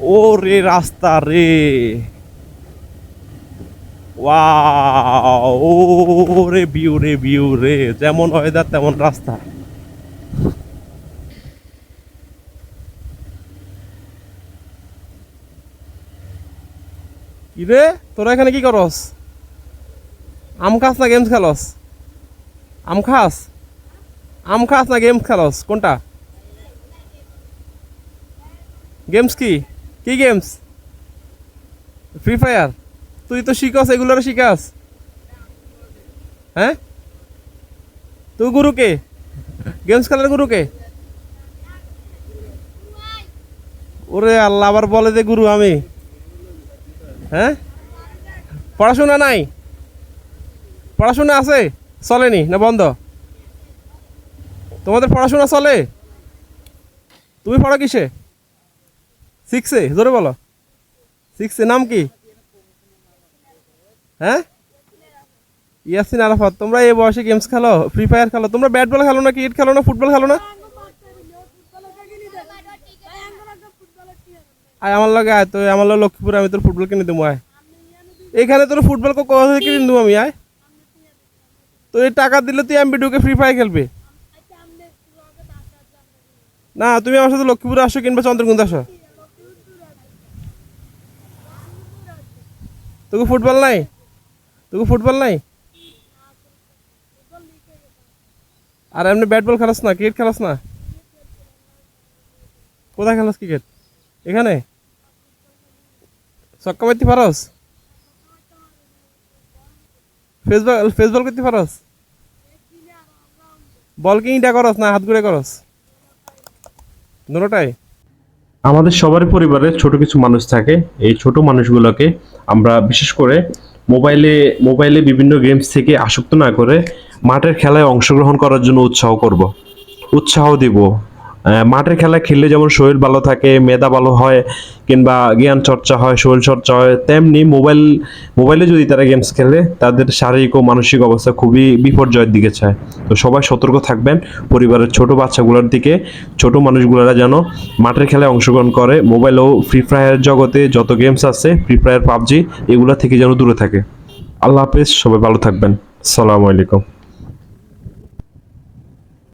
ও রে রাস্তা রে। ওয়াও ও রে ভিউ রে ভিউ রে। যেমন ওয়েদার তেমন রাস্তা। কি রে তোরা এখানে কি করস? আম খাস না গেমস খেলস? আম খাস? আম খাস না গেমস খেলস? কোনটা? গেমস কি? কি গেমস ফ্রি ফায়ার তুই তো শিখাস এগুলোর শিখাস। হ্যাঁ? তুই গুরু কে? গেমস খেলার গুরু কে? ওরে আল্লাহ, আবার বলে যে গুরু আমি। হ্যাঁ? পড়াশোনা নাই? পড়াশোনা আছে? চলেনি না বন্ধ? তোমাদের পড়াশোনা চলে? তুমি পড়া কিসে? সিক্সে জোরে বলো। সিক্সে নাম কি? হ্যাঁ? ইয়াসিন আরাফাত, তোমরা এই বয়সে গেমস খেলো ফ্রি ফায়ার খেলো, তোমরা ব্যাট বল খেলো না ক্রিকেট খেলো না ফুটবল খেলো না? আয় আমার লগে আয় তো আমার লগে লক্ষ্মীপুর আমি তোর ফুটবল কিনে দেবো, আয়। এখানে তোর ফুটবল কোথা থেকে কিনে দেবো আমি, আয়। তো এই টাকা দিলে তুই এমবি ঢুকে ফ্রি ফায়ার খেলবি। না, তুমি আমার সাথে লক্ষ্মীপুরে আসো কিংবা চন্দ্রকুন্দ আসো। তোকে ফুটবল নাই? তোকে ফুটবল নাই? আর এমনি ব্যাট বল খেলাস না ক্রিকেট খেলাস না? কোথায় খেলাস ক্রিকেট এখানে? ছক্কা মারতে পারস? ফেসবল ফেসবল করতে পারস? বল কিংটা করস না হাত ঘুরে করস? দুটোটাই? আমাদের সবার পরিবারে ছোট কিছু মানুষ থাকে। এই ছোট মানুষগুলোকে আমরা বিশেষ করে মোবাইলে মোবাইলে বিভিন্ন গেমস থেকে আসক্ত না করে মাঠের খেলায় অংশগ্রহণ করার জন্য উৎসাহ করব। উৎসাহ দিব। মাঠের খেলা খেললে যেমন শরীর ভালো থাকে, মেধা ভালো হয়, কিংবা জ্ঞান চর্চা হয়, শরীর চর্চা হয়, তেমনি মোবাইল, মোবাইলে যদি তারা গেমস খেলে, তাদের শারীরিক ও মানসিক অবস্থা খুবই বিপর্যয়ের দিকে চায়। তো সবাই সতর্ক থাকবেন, পরিবারের ছোট বাচ্চাগুলোর দিকে, ছোট মানুষগুলোরা যেন মাঠের খেলায় অংশগ্রহণ করে, মোবাইল ও ফ্রি ফায়ার জগতে যত গেমস আছে ফ্রি ফায়ার পাবজি, এগুলো থেকে যেন দূরে থাকে। আল্লাহ হাফেজ, সবাই ভালো থাকবেন। সালামু আলাইকুম।